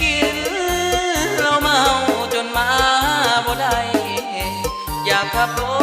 กินเราเมาจนมาบ่ได้ยาขับรถ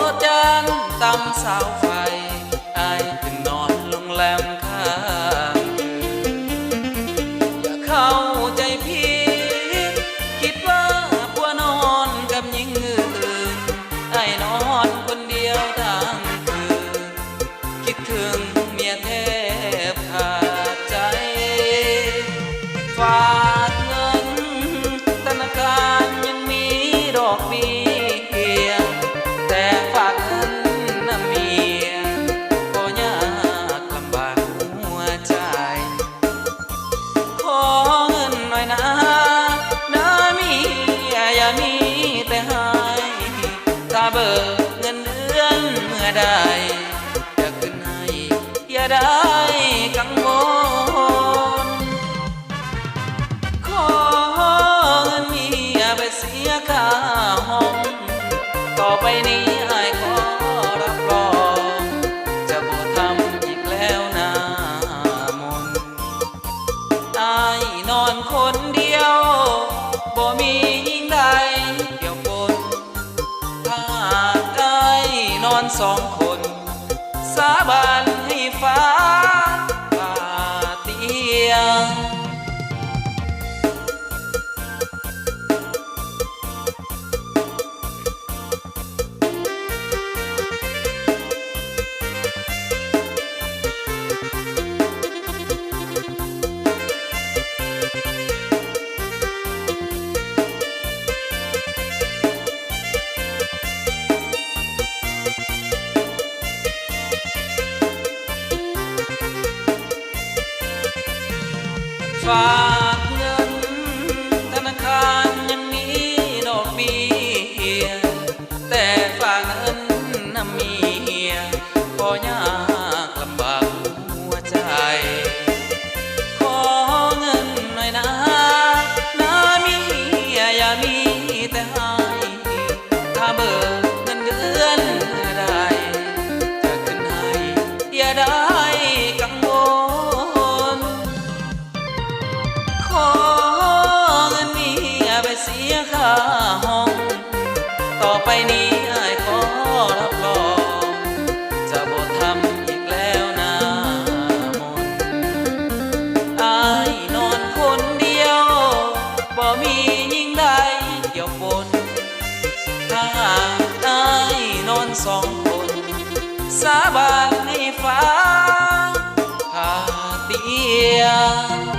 บิ่เงินเดือนเมื่อใดจะขึ้นให้อย่าได้กังวลขอเงินเมียไปเสียค่าห้องต่อไปนี้ไอ้ขอรับรองจะบ่ทำอีกแล้วนามนไอ้นอนคน สองคน สาบาน ฝากเงินธนาคารยังมีดอกเบี้ยแต่ฝากเงินน่ะมีพอยา ไดเกี่ยวปนถ้าหากอานอนสองคน สาบานในฟ้าหาเตียง